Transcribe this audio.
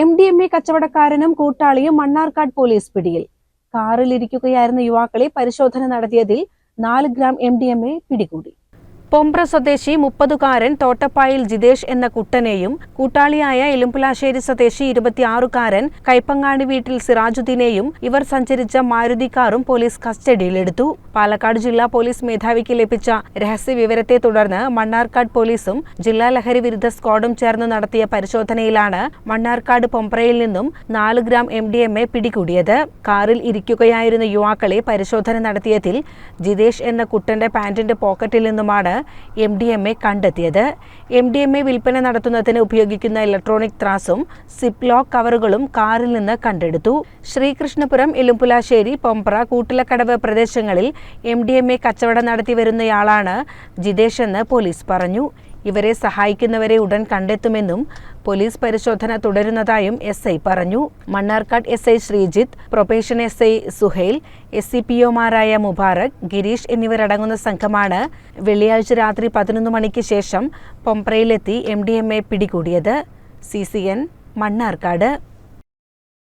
M D M A കച്ചവടക്കാരനും കൂട്ടാളിയും Mannarkkad police പിടിയിൽ. കാറിലിരിക്കുകയായിരുന്ന യുവാക്കളെ പരിശോധന നടത്തിയതിൽ നാല് gram M D M A പിടികൂടി. പൊമ്പ്ര സ്വദേശി മുപ്പതുകാരൻ തോട്ടപ്പായിൽ ജിതേഷ് എന്ന കുട്ടനെയും കൂട്ടാളിയായ എലുമ്പുലാശ്ശേരി സ്വദേശി ഇരുപത്തിയാറുകാരൻ കൈപ്പങ്ങാടി വീട്ടിൽ സിറാജുദ്ദീനെയും ഇവർ സഞ്ചരിച്ച മാരുതി കാറും പോലീസ് കസ്റ്റഡിയിലെടുത്തു. പാലക്കാട് ജില്ലാ പോലീസ് മേധാവിക്ക് ലഭിച്ച രഹസ്യ വിവരത്തെ തുടർന്ന് മണ്ണാർക്കാട് പോലീസും ജില്ലാ ലഹരി വിരുദ്ധ സ്ക്വാഡും ചേർന്ന് നടത്തിയ പരിശോധനയിലാണ് മണ്ണാർക്കാട് പൊമ്പ്രയിൽ നിന്നും നാല് gram M D M A പിടികൂടിയത്. കാറിൽ ഇരിക്കുകയായിരുന്ന യുവാക്കളെ പരിശോധന നടത്തിയതിൽ ജിതേഷ് എന്ന കുട്ടന്റെ പാന്റിന്റെ പോക്കറ്റിൽ നിന്നുമാണ് എം ഡി എം എ കണ്ടെത്തിയത്. എം ഡി എം എ വിൽപ്പന നടത്തുന്നതിന് ഉപയോഗിക്കുന്ന ഇലക്ട്രോണിക് ത്രാസും സിപ്പ് ലോക്ക് കവറുകളും കാറിൽ നിന്ന് കണ്ടെടുത്തു. ശ്രീകൃഷ്ണപുരം എലുമ്പുലാശ്ശേരി പൊമ്പ്ര കൂട്ടിലക്കടവ് പ്രദേശങ്ങളിൽ എം ഡി എം എ കച്ചവടം നടത്തി വരുന്നയാളാണ് ജിതേഷ് എന്ന് പോലീസ് പറഞ്ഞു. ഇവരെ സഹായിക്കുന്നവരെ ഉടൻ കണ്ടെത്തുമെന്നും പോലീസ് പരിശോധന തുടരുന്നതായും എസ് ഐ പറഞ്ഞു. Mannarkkad S I Sreejith probation S I Suhail S C P ഒമാരായ Mubarak Girish എന്നിവരടങ്ങുന്ന സംഘമാണ് വെള്ളിയാഴ്ച രാത്രി പതിനൊന്ന് മണിക്ക് ശേഷം പൊമ്പ്രയിലെത്തി എം ഡി എം എ പിടികൂടിയത്. C C N Mannarkkad.